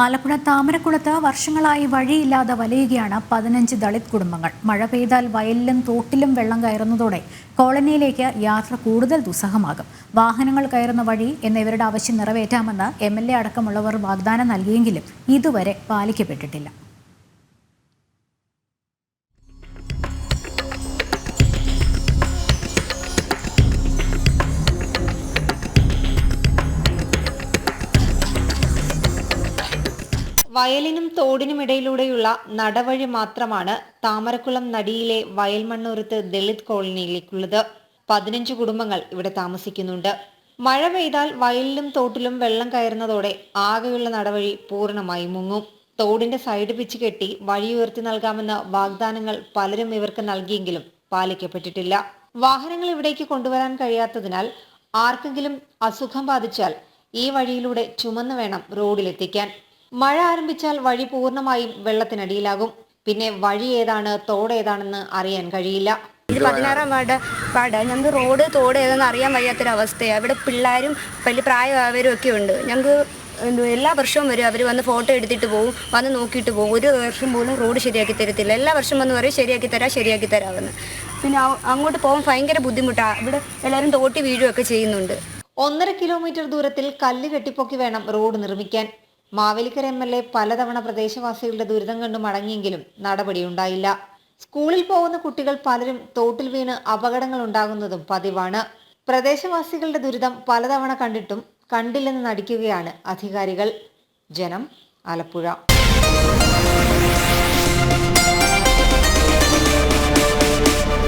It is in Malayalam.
ആലപ്പുഴ താമരക്കുളത്ത് വർഷങ്ങളായി വഴിയില്ലാതെ വലയുകയാണ് പതിനഞ്ച് ദളിത് കുടുംബങ്ങൾ. മഴ പെയ്താൽ വയലിലും തോട്ടിലും വെള്ളം കയറുന്നതോടെ കോളനിയിലേക്ക് യാത്ര കൂടുതൽ ദുസ്സഹമാകും. വാഹനങ്ങൾ കയറുന്ന വഴി എന്നിവരുടെ ആവശ്യം നിറവേറ്റാമെന്ന് എം അടക്കമുള്ളവർ വാഗ്ദാനം നൽകിയെങ്കിലും ഇതുവരെ പാലിക്കപ്പെട്ടിട്ടില്ല. വയലിനും തോടിനും ഇടയിലൂടെയുള്ള നടവഴി മാത്രമാണ് താമരക്കുളം നടിയിലെ വയൽമണ്ണൂരത്ത് ദളിത് കോളനിയിലേക്കുള്ളത്. പതിനഞ്ച് കുടുംബങ്ങൾ ഇവിടെ താമസിക്കുന്നുണ്ട്. മഴ പെയ്താൽ വയലിലും തോട്ടിലും വെള്ളം കയറുന്നതോടെ ആകെയുള്ള നടവഴി പൂർണമായി മുങ്ങും. തോടിന്റെ സൈഡ് പിച്ച് കെട്ടി വഴി ഉയർത്തി നൽകാമെന്ന വാഗ്ദാനങ്ങൾ പലരും ഇവർക്ക് നൽകിയെങ്കിലും പാലിക്കപ്പെട്ടിട്ടില്ല. വാഹനങ്ങൾ ഇവിടേക്ക് കൊണ്ടുവരാൻ കഴിയാത്തതിനാൽ ആർക്കെങ്കിലും അസുഖം ബാധിച്ചാൽ ഈ വഴിയിലൂടെ ചുമന്നു വേണം റോഡിലെത്തിക്കാൻ. മഴ ആരംഭിച്ചാൽ വഴി പൂർണമായും വെള്ളത്തിനടിയിലാകും. പിന്നെ വഴി ഏതാണ് തോട് ഏതാണെന്ന് അറിയാൻ കഴിയില്ല. ഇത് പതിനാറാം വാർഡ് വാർഡ്. ഞങ്ങൾക്ക് റോഡ് തോട് ഏതെന്ന് അറിയാൻ വയ്യാത്തൊരവസ്ഥയാണ് ഇവിടെ പിള്ളേരും വലിയ പ്രായമായവരും ഒക്കെ ഉണ്ട്. ഞങ്ങൾക്ക് എല്ലാ വർഷവും വരും. അവർ വന്ന് ഫോട്ടോ എടുത്തിട്ട് പോകും വന്ന് നോക്കിയിട്ട് പോകും ഒരു വർഷം പോലും റോഡ് ശരിയാക്കി തരത്തില്ല. എല്ലാ വർഷം വന്ന് പറയും ശരിയാക്കി തരാം ശരിയാക്കി തരാമെന്ന്. പിന്നെ അങ്ങോട്ട് പോകാൻ ഭയങ്കര ബുദ്ധിമുട്ടാണ് ഇവിടെ എല്ലാവരും തോട്ടി വീഴുകയൊക്കെ ചെയ്യുന്നുണ്ട്. ഒന്നര കിലോമീറ്റർ ദൂരത്തിൽ കല്ല് കെട്ടിപ്പൊക്കി വേണം റോഡ് നിർമ്മിക്കാൻ. മാവേലിക്കര എം എൽ എ പലതവണ പ്രദേശവാസികളുടെ ദുരിതം കണ്ടു മടങ്ങിയെങ്കിലും നടപടിയുണ്ടായില്ല. സ്കൂളിൽ പോകുന്ന കുട്ടികൾ പലരും തോട്ടിൽ വീണ് അപകടങ്ങൾ ഉണ്ടാകുന്നതും പതിവാണ്. പ്രദേശവാസികളുടെ ദുരിതം പലതവണ കണ്ടിട്ടും കണ്ടില്ലെന്ന് നടിക്കുകയാണ് അധികാരികൾ. ജനം ആലപ്പുഴ.